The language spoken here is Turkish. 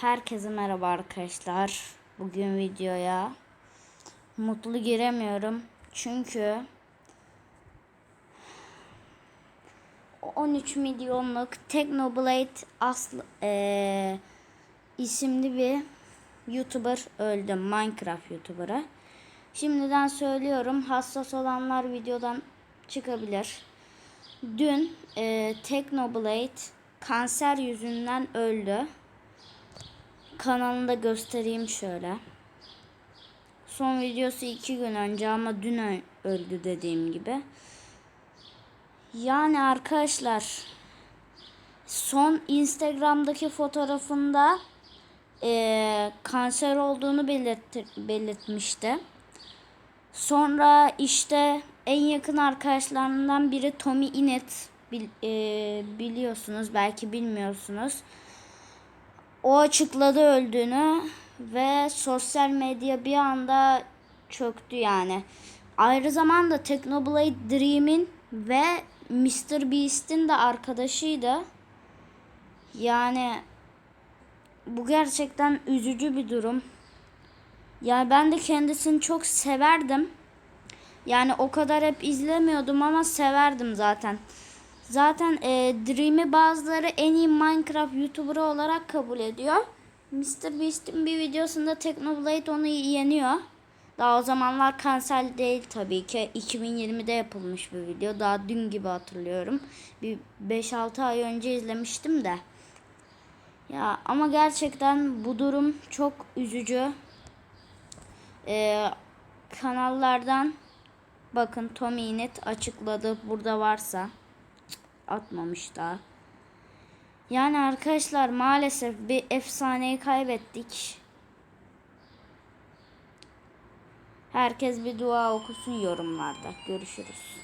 Herkese merhaba arkadaşlar. Bugün videoya mutlu giremiyorum. Çünkü 13 milyonluk Technoblade aslı eee, isimli bir YouTuber öldü. Minecraft YouTuber'ı. Şimdiden söylüyorum hassas olanlar videodan çıkabilir. Dün eee Technoblade kanser yüzünden öldü. Kanalında göstereyim şöyle. Son videosu iki gün önce ama dün öldü dediğim gibi. Yani arkadaşlar son Instagram'daki fotoğrafında eee, kanser olduğunu belirtti, belirtmişti. Sonra işte en yakın arkadaşlarından biri Tommy Inet bil- eee, biliyorsunuz belki bilmiyorsunuz. O açıkladı öldüğünü ve sosyal medya bir anda çöktü yani. Ayrı zamanda Technoblade Dream'in ve Mr. Beast'in de arkadaşıydı. Yani bu gerçekten üzücü bir durum. Yani ben de kendisini çok severdim. Yani o kadar hep izlemiyordum ama severdim zaten. Zaten e, Dream'i bazıları en iyi Minecraft YouTuber'ı olarak kabul ediyor. Mr. Beast'in bir videosunda Technoblade onu yeniyor. Daha o zamanlar kanser değil tabii ki. 2020'de yapılmış bir video. Daha dün gibi hatırlıyorum. Bir 5-6 ay önce izlemiştim de. Ya ama gerçekten bu durum çok üzücü. Ee, kanallardan bakın Tommy Inet açıkladı burada varsa atmamış daha. Yani arkadaşlar maalesef bir efsaneyi kaybettik. Herkes bir dua okusun yorumlarda. Görüşürüz.